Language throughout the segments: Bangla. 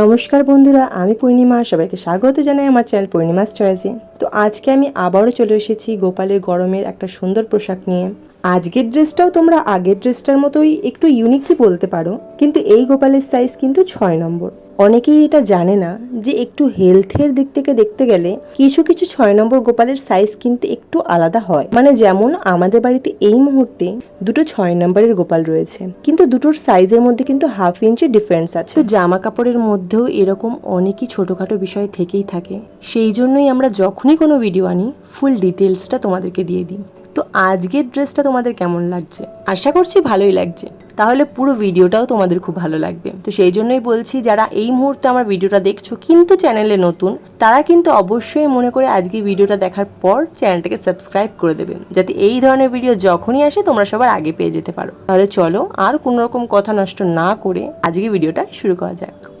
নমস্কার বন্ধুরা, আমি পূর্ণিমা। সবাইকে স্বাগত জানাই আমার চ্যানেল পূর্ণিমাস চয়েসে। তো আজকে আমি আবারও চলে এসেছি গোপালের গরমের একটা সুন্দর পোশাক নিয়ে। আজকের ড্রেসটাও তোমরা আগের ড্রেসটার মতোই একটু ইউনিকই বলতে পারো, কিন্তু এই গোপালের সাইজ কিন্তু ছয় নম্বর। অনেকেই এটা জানে না যে একটু হেলথের দিক থেকে দেখতে গেলে কিছু কিছু ছয় নম্বর গোপালের সাইজ কিন্তু একটু আলাদা হয়। মানে যেমন আমাদের বাড়িতে এই মুহূর্তে দুটো ছয় নম্বরের গোপাল রয়েছে। কিন্তু দুটোর সাইজের মধ্যে কিন্তু হাফ ইঞ্চি ডিফারেন্স আছে। তো জামা কাপড়ের মধ্যেও এরকম অনেকই ছোটোখাটো বিষয় থেকেই থাকে। সেই জন্যই আমরা যখনই কোনো ভিডিও আনি ফুল ডিটেলসটা তোমাদেরকে দিয়ে দিই। তো আজকের ড্রেসটা তোমাদের কেমন লাগছে? আশা করছি ভালোই লাগছে। তাহলে পুরো ভিডিওটাও তোমাদের খুব ভালো লাগবে। তো সেই জন্যই বলছি, যারা এই মুহূর্তে আমার ভিডিওটা দেখছ, কিন্তু চ্যানেলে নতুন, তারা কিন্তু অবশ্যই মনে করে আজকে ভিডিওটা দেখার পর চ্যানেলটাকে সাবস্ক্রাইব করে দেবে। যাতে এই ধরনের ভিডিও যখনই আসে, তোমরা সবার আগে পেয়ে যেতে পারো। তাহলে চলো, আর কোনোরকম কথা নষ্ট না করে আজকে ভিডিওটা শুরু করা যাক।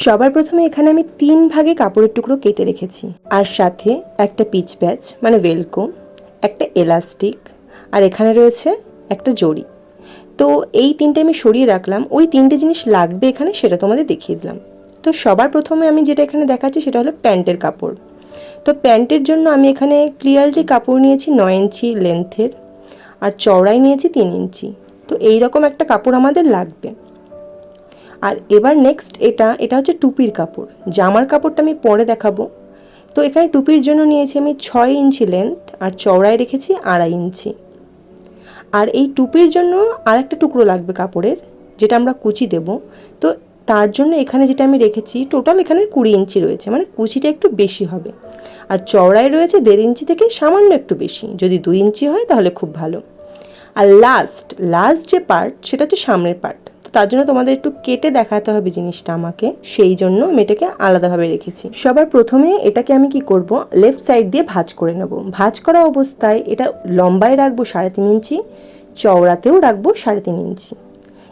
সবার প্রথমে এখানে আমি তিন ভাগে কাপড়ের টুকরো কেটে রেখেছি। আর সাথে একটা পিচ প্যাচ মানে ভেলকো, একটা এলাস্টিক, আর এখানে রয়েছে একটা জড়ি। তো এই তিনটে আমি সরিয়ে রাখলাম। ওই তিনটে জিনিস লাগবে এখানে সেটা তোমাদের দেখিয়ে দিলাম। তো সবার প্রথমে আমি যেটা এখানে দেখাচ্ছি সেটা হলো প্যান্টের কাপড়। তো প্যান্টের জন্য আমি এখানে ক্লিয়ারলি কাপড় নিয়েছি নয় ইঞ্চি লেন্থের, আর চওড়াই নিয়েছি তিন ইঞ্চি। তো এই রকম একটা কাপড় আমাদের লাগবে। আর এবার নেক্সট এটা এটা হচ্ছে টুপির কাপড়। জামার কাপড়টা আমি পরে দেখাবো। তো এখানে টুপির জন্য নিয়েছি আমি ছয় ইঞ্চি লেন্থ আর চওড়ায় রেখেছি আড়াই ইঞ্চি। আর এই টুপির জন্য আর একটা টুকরো লাগবে কাপড়ের, যেটা আমরা কুচি দেব। তো তার জন্য এখানে যেটা আমি রেখেছি টোটাল এখানে কুড়ি ইঞ্চি রয়েছে মানে কুচিটা একটু বেশি হবে। আর চওড়ায় রয়েছে দেড় ইঞ্চি থেকে সামান্য একটু বেশি, যদি দুই ইঞ্চি হয় তাহলে খুব ভালো। আর লাস্ট লাস্ট যে পার্ট সেটা হচ্ছে সামনের পার্ট তার জন্য তোমাদের একটু কেটে দেখাতে হবে জিনিসটা আমাকে। সেই জন্য আমি এটাকে আলাদাভাবে রেখেছি। সবার প্রথমে এটাকে আমি কি করব? লেফট সাইড দিয়ে ভাঁজ করে নেব। ভাঁজ করা অবস্থায় এটা লম্বায় রাখব সাড়ে তিন ইঞ্চি, চওড়াতেও রাখব সাড়ে তিন ইঞ্চি।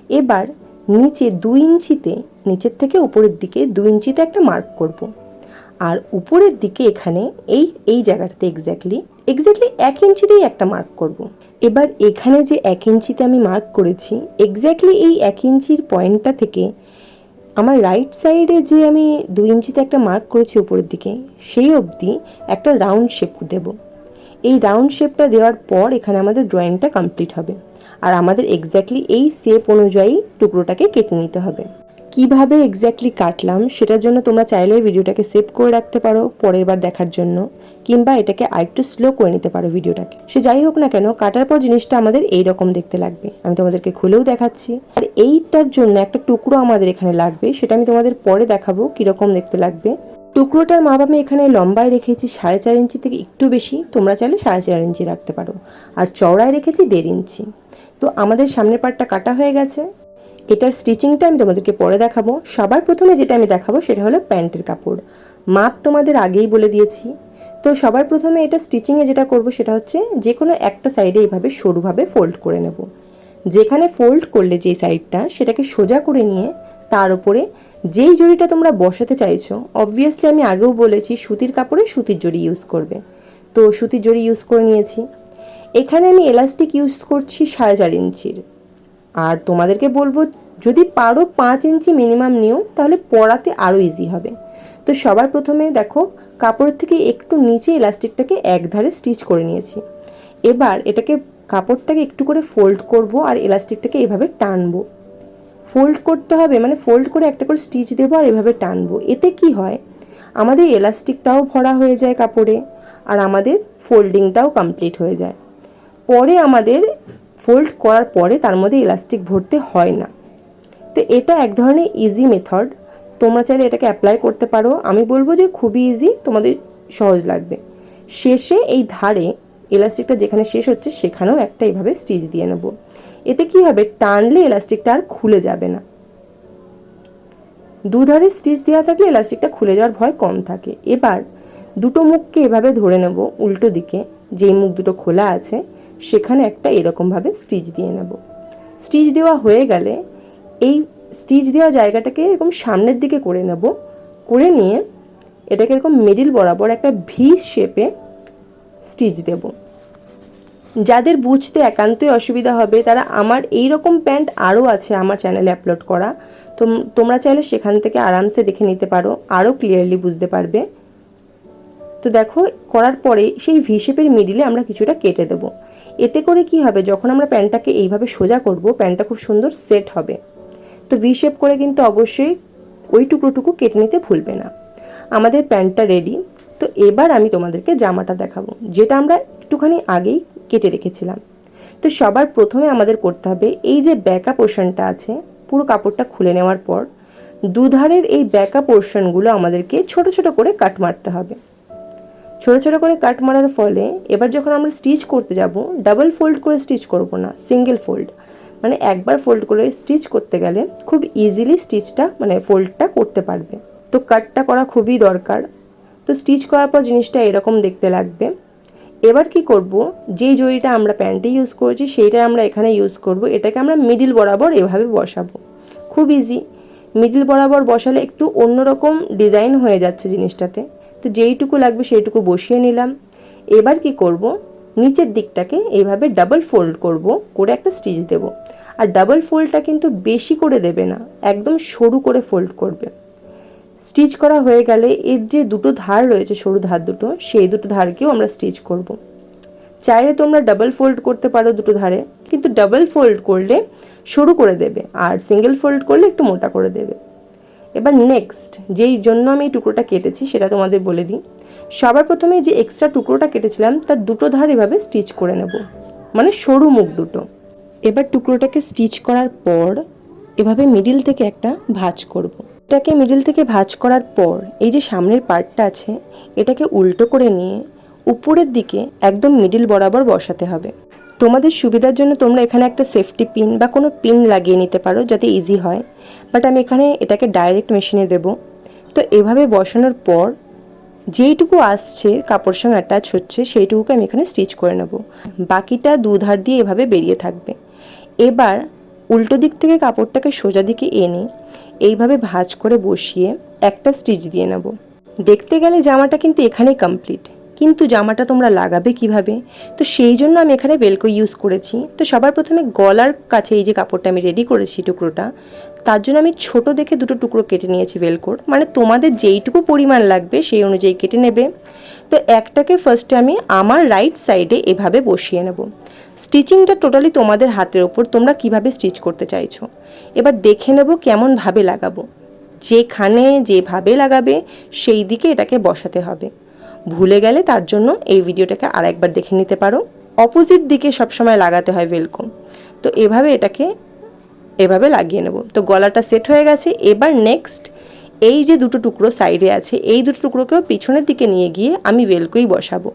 এবার নিচে দুই ইঞ্চিতে, নিচের থেকে উপরের দিকে দুই ইঞ্চিতে একটা মার্ক করব। আর উপরের দিকে এখানে এই এই জায়গাটাতে এক্স্যাক্টলি এক্স্যাক্টলি এক ইঞ্চিতেই একটা মার্ক করব। এবার এখানে যে এক ইঞ্চিতে আমি মার্ক করেছি এক্স্যাক্টলি এই এক ইঞ্চির পয়েন্টটা থেকে আমার রাইট সাইডে যে আমি দু ইঞ্চিতে একটা মার্ক করেছি উপরের দিকে, সেই অবধি একটা রাউন্ড শেপ দেব এই রাউন্ড শেপটা দেওয়ার পর এখানে আমাদের ড্রয়িংটা কমপ্লিট হবে আর আমাদের এক্স্যাক্টলি এই শেপ অনুযায়ী টুকরোটাকে কেটে নিতে হবে। কীভাবে এক্স্যাক্টলি কাটলাম সেটার জন্য তোমরা চাইলে ভিডিওটাকে সেভ করে রাখতে পারো পরের বার দেখার জন্য, কিংবা এটাকে আরেকটু স্লো করে নিতে পারো ভিডিওটাকে। সে যাই হোক না কেন, কাটার পর জিনিসটা আমাদের এই রকম দেখতে লাগবে। আমি তোমাদেরকে খুলেও দেখাচ্ছি। আর এইটার জন্য একটা টুকরো আমাদের এখানে লাগবে, সেটা আমি তোমাদের পরে দেখাবো কীরকম দেখতে লাগবে। টুকরোটার মাপ আমি এখানে লম্বায় রেখেছি সাড়ে চার ইঞ্চি থেকে একটু বেশি, তোমরা চাইলে সাড়ে চার ইঞ্চি রাখতে পারো। আর চওড়ায় রেখেছি দেড় ইঞ্চি। তো আমাদের সামনের পার্টটা কাটা হয়ে গেছে। এটার স্টিচিংটা আমি তোমাদেরকে পরে দেখাবো। সবার প্রথমে যেটা আমি দেখাবো সেটা হলো প্যান্টের কাপড়। মাপ তোমাদের আগেই বলে দিয়েছি। তো সবার প্রথমে এটা স্টিচিংয়ে যেটা করব সেটা হচ্ছে যে কোনো একটা সাইডে এইভাবে সরুভাবে ফোল্ড করে নেব। যেখানে ফোল্ড করলে যে সাইডটা সেটাকে সোজা করে নিয়ে তার উপরে যেই জড়িটা তোমরা বসাতে চাইছো অবভিয়াসলি আমি আগেও বলেছি সুতির কাপড়ে সুতির জড়ি ইউজ করবে। তো সুতির জড়ি ইউজ করে নিয়েছি। এখানে আমি এলাস্টিক ইউজ করছি সাড়ে চার ইঞ্চির। আর তোমাদেরকে বলব, যদি পারো পাঁচ ইঞ্চি মিনিমাম নিও, তাহলে পরাতে আরও ইজি হবে। তো সবার প্রথমে দেখো, কাপড়ের থেকে একটু নিচে ইলাস্টিকটাকে এক ধারে স্টিচ করে নিয়েছি। এবার এটাকে কাপড়টাকে একটু করে ফোল্ড করব আর ইলাস্টিকটাকে এভাবে টানবো। ফোল্ড করতে হবে মানে ফোল্ড করে একটা করে স্টিচ দেবো আর এভাবে টানবো। এতে কি হয়? আমাদের এলাস্টিকটাও ভরা হয়ে যায় কাপড়ে, আর আমাদের ফোল্ডিংটাও কমপ্লিট হয়ে যায়। পরে আমাদের ফোল্ড করার পরে তার মধ্যে ইলাস্টিক ভরতে হয় না। তো এটা এক ধরনের ইজি মেথড তোমরা চাইলে এটাকে অ্যাপ্লাই করতে পারো। আমি বলব যে খুবই ইজি তোমাদের সহজ লাগবে। শেষে এই ধারে ইলাস্টিকটা যেখানে শেষ হচ্ছে, সেখানেও একটা এইভাবে স্টিচ দিয়ে নেব। এতে কি হবে? টানলে ইলাস্টিকটা আর খুলে যাবে না। দুধারে স্টিচ দেওয়া থাকলে ইলাস্টিকটা খুলে যাওয়ার ভয় কম থাকে। এবার দুটো মুখকে এভাবে ধরে নেব উল্টো দিকে। যেই মুখ দুটো খোলা আছে সেখানে একটা এরকমভাবে স্টিচ দিয়ে নেব। স্টিচ দেওয়া হয়ে গেলে এই স্টিচ দেওয়া জায়গাটাকে এরকম সামনের দিকে করে নেব। করে নিয়ে এটাকে এরকম মিডিল বরাবর একটা ভি শেপে স্টিচ দেব। যাদের বুঝতে একান্তই অসুবিধা হবে, তারা আমার এই রকম প্যান্ট আরও আছে আমার চ্যানেলে আপলোড করা। তোমরা চাইলে সেখান থেকে আরামসে দেখে নিতে পারো, আরও ক্লিয়ারলি বুঝতে পারবে। তো দেখো, করার পরে সেই ভি শেপের মিডিলে আমরা কিছুটা কেটে দেবো। এতে করে কি হবে, যখন আমরা প্যান্টটাকে এইভাবে সোজা করব প্যান্টটা খুব সুন্দর সেট হবে। তো ভি শেপ করে কিন্তু অবশ্যই ওই টুকরোটুকু কেটে নিতে ভুলবে না। আমাদের প্যান্টটা রেডি তো এবার আমি তোমাদেরকে জামাটা দেখাবো, যেটা আমরা একটুখানি আগেই কেটে রেখেছিলাম। তো সবার প্রথমে আমাদের করতে হবে, এই যে ব্যাকা পোর্শনটা আছে, পুরো কাপড়টা খুলে নেওয়ার পর, দুধারের এই ব্যাকা পোর্শনগুলো আমাদেরকে ছোট ছোট করে কাট মারতে হবে। ছোট ছোট করে কাট মারার ফলে এবার যখন আমরা স্টিচ করতে যাব ডাবল ফোল্ড করে স্টিচ করব না সিঙ্গেল ফোল্ড মানে একবার ফোল্ড করে স্টিচ করতে গেলে খুব ইজিলি স্টিচটা মানে ফোল্ডটা করতে পারবে। তো কাটটা করা খুবই দরকার। তো স্টিচ করার পর জিনিসটা এরকম দেখতে লাগবে। এবার কি করব, যেই জড়িটা আমরা প্যান্টে ইউজ করেছি, সেইটা আমরা এখানে ইউজ করব। এটাকে আমরা মিডিল বরাবর এভাবে বসাবো। খুব ইজি মিডিল বরাবর বসালে একটু অন্যরকম ডিজাইন হয়ে যাচ্ছে জিনিসটাতে। তো যেইটুকু লাগবে সেইটুকু বসিয়ে নিলাম। এবার কি করব? নিচের দিকটাকে এইভাবে ডাবল ফোল্ড করব, করে একটা স্টিচ দেব। আর ডাবল ফোল্ডটা কিন্তু বেশি করে দেবে না, একদম সরু করে ফোল্ড করবে। স্টিচ করা হয়ে গেলে এর যে দুটো ধার রয়েছে, সরু ধার দুটো, সেই দুটো ধারকেও আমরা স্টিচ করব। চাইলে তোমরা ডাবল ফোল্ড করতে পারো দুটো ধারে, কিন্তু ডাবল ফোল্ড করলে সরু করে দেবে, আর সিঙ্গেল ফোল্ড করলে একটু মোটা করে দেবে। এবার নেক্সট যেই জন্য আমি এই টুকরোটা কেটেছি সেটা তোমাদের বলে দিই। সবার প্রথমে যে এক্সট্রা টুকরোটা কেটেছিলাম, তার দুটো ধার এভাবে স্টিচ করে নেব। মানে সরু মুখ দুটো। এবার টুকরোটাকে স্টিচ করার পর, এভাবে মিডিল থেকে একটা ভাঁজ করব। এটাকে মিডিল থেকে ভাঁজ করার পর, এই যে সামনের পার্টটা আছে, এটাকে উল্টো করে নিয়ে উপরের দিকে একদম মিডিল বরাবর বসাতে হবে। তোমাদের সুবিধার জন্য তোমরা এখানে একটা সেফটি পিন বা কোনো পিন লাগিয়ে নিতে পারো যাতে ইজি হয়। বাট আমি এখানে এটাকে ডাইরেক্ট মেশিনে দেব। তো এভাবে বসানোর পর যেইটুকু আসছে, কাপড় সঙ্গে অ্যাটাচ হচ্ছে, সেইটুকুকে আমি এখানে স্টিচ করে নেব। বাকিটা দুধার দিয়ে এভাবে বেরিয়ে থাকবে। এবার উল্টো দিক থেকে কাপড়টাকে সোজা দিকে এনে এইভাবে ভাঁজ করে বসিয়ে একটা স্টিচ দিয়ে নেব। দেখতে গেলে জামাটা কিন্তু এখানেই কমপ্লিট কিন্তু জামাটা তোমরা লাগাবে কীভাবে? তো সেই জন্য আমি এখানে বেলকো ইউজ করেছি। তো সবার প্রথমে গলার কাছে এই যে কাপড়টা আমি রেডি করেছি টুকরোটা, তার জন্য আমি ছোট দেখে দুটো টুকরো কেটে নিয়েছি বেলকোর মানে তোমাদের যেইটুকু পরিমাণ লাগবে সেই অনুযায়ী কেটে নেবে। তো একটাকে ফার্স্টে আমি আমার রাইট সাইডে এভাবে বসিয়ে নেব। স্টিচিংটা টোটালি তোমাদের হাতের ওপর তোমরা কীভাবে স্টিচ করতে চাইছো। এবার দেখে নেব কেমনভাবে লাগাবো। যেখানে যেভাবে লাগাবে সেই দিকে এটাকে বসাতে হবে। ভুলে গেলে তার জন্য এই ভিডিওটাকে আর একবার দেখে নিতে পারো। অপোজিট দিকে সবসময় লাগাতে হয় ওয়েলকম তো এভাবে এটাকে, এভাবে লাগিয়ে নেব। তো গলাটা সেট হয়ে গেছে। এবার নেক্সট এই যে দুটো টুকরো সাইডে আছে, এই দুটো টুকরোকেও পিছনের দিকে নিয়ে গিয়ে আমি ওয়েলকোই বসাবো।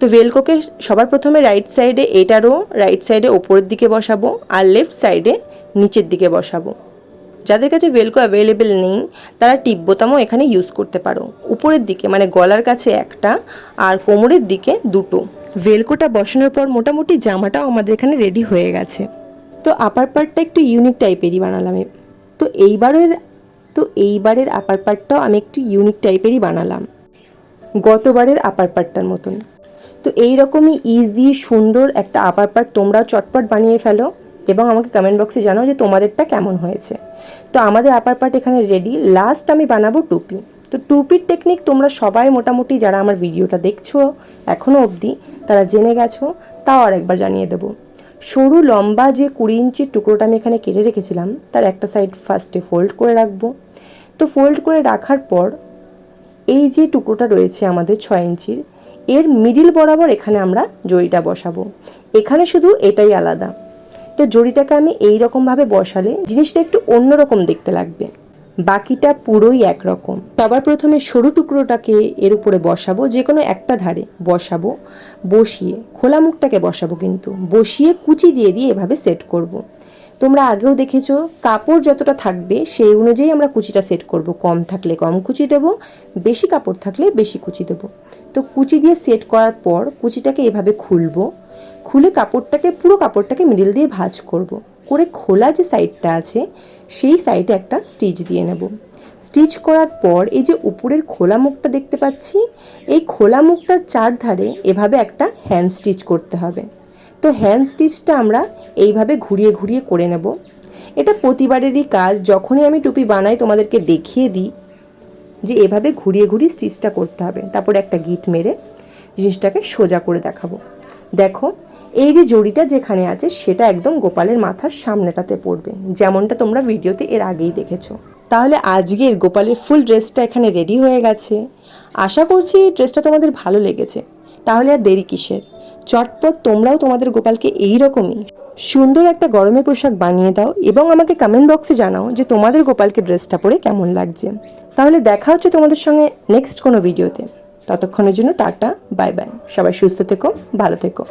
তো ভেলকোকে সবার প্রথমে রাইট সাইডে এটারও রাইট সাইডে ওপরের দিকে বসাবো আর লেফট সাইডে নিচের দিকে বসাবো। যাদের কাছে ভেলকো অ্যাভেলেবেল নেই, তারা টিপ বোতামও এখানে ইউজ করতে পারো। উপরের দিকে মানে গলার কাছে একটা, আর কোমরের দিকে দুটো। ভেলকোটা বসানোর পর মোটামুটি জামাটাও আমাদের এখানে রেডি হয়ে গেছে। তো আপার পার্টটা একটু ইউনিক টাইপেরই বানালাম তো এইবারের তো এইবারের আপার পার্টটাও আমি একটু ইউনিক টাইপেরই বানালাম। গতবারের আপার পার্টটার মতন। তো এই রকমই ইজি সুন্দর একটা আপার পার্ট তোমরাও চটপট বানিয়ে ফেলো। এবং আমাকে কমেন্ট বক্সে জানাও যে তোমাদেরটা কেমন হয়েছে। তো আমাদের আপার পার্ট এখানে রেডি লাস্ট আমি বানাবো টুপি। তো টুপির টেকনিক তোমরা সবাই মোটামুটি যারা আমার ভিডিওটা দেখছ এখনও অবধি, তারা জেনে গেছো, তাও আর একবার জানিয়ে দেবো। সরু, লম্বা যে কুড়ি ইঞ্চির টুকরোটা আমি এখানে কেটে রেখেছিলাম, তার একটা সাইড ফার্স্টে ফোল্ড করে রাখব। তো ফোল্ড করে রাখার পর, এই যে টুকরোটা রয়েছে আমাদের ছয় ইঞ্চির, এর মিডিল বরাবর এখানে আমরা জড়িটা বসাবো। এখানে শুধু এটাই আলাদা। তো জড়িটাকে আমি এই রকমভাবে বসালে জিনিসটা একটু অন্যরকম দেখতে লাগবে। বাকিটা পুরোই একরকম। সবার প্রথমে সরু টুকরোটাকে এর উপরে বসাবো যে কোনো একটা ধারে বসাবো, বসিয়ে খোলা মুখটাকে বসাবো কিন্তু। বসিয়ে কুচি দিয়ে দিয়ে এভাবে সেট করব। তোমরা আগেও দেখেছ, কাপড় যতটা থাকবে সেই অনুযায়ী আমরা কুচিটা সেট করব। কম থাকলে কম কুচি দেব, বেশি কাপড় থাকলে বেশি কুচি দেব। তো কুচি দিয়ে সেট করার পর কুচিটাকে এভাবে খুলবো। খুলে কাপড়টাকে, পুরো কাপড়টাকে মিডিল দিয়ে ভাঁজ করব। করে খোলা যে সাইডটা আছে, সেই সাইডে একটা স্টিচ দিয়ে নেব। স্টিচ করার পর এই যে উপরের খোলা মুখটা দেখতে পাচ্ছি, এই খোলা মুখটার চারধারে এভাবে একটা হ্যান্ড স্টিচ করতে হবে। তো হ্যান্ড স্টিচটা আমরা এইভাবে ঘুরিয়ে ঘুরিয়ে করে নেব। এটা প্রতিবারেরই কাজ, যখনই আমি টুপি বানাই তোমাদেরকে দেখিয়ে দিই যে এভাবে ঘুরিয়ে ঘুরিয়ে স্টিচটা করতে হবে। তারপর একটা গিট মেরে জিনিসটাকে সোজা করে দেখাবো। দেখো এই যে জড়িটা যেখানে আছে, সেটা একদম গোপালের মাথার সামনেটাতে পড়বে। যেমনটা তোমরা ভিডিওতে এর আগেই দেখেছ। তাহলে আজকের গোপালের ফুল ড্রেসটা এখানে রেডি হয়ে গেছে। আশা করছি ড্রেসটা তোমাদের ভালো লেগেছে। তাহলে আর দেরি কিসের? চটপট তোমরাও তোমাদের গোপালকে এই রকমই সুন্দর একটা গরমের পোশাক বানিয়ে দাও এবং আমাকে কমেন্ট বক্সে জানাও যে তোমাদের গোপালকে ড্রেসটা পরে কেমন লাগছে। তাহলে দেখা হচ্ছে তোমাদের সঙ্গে নেক্সট কোনো ভিডিওতে ততক্ষণের জন্য টাটা বাই বাই সবাই সুস্থ থেকো, ভালো থেকো।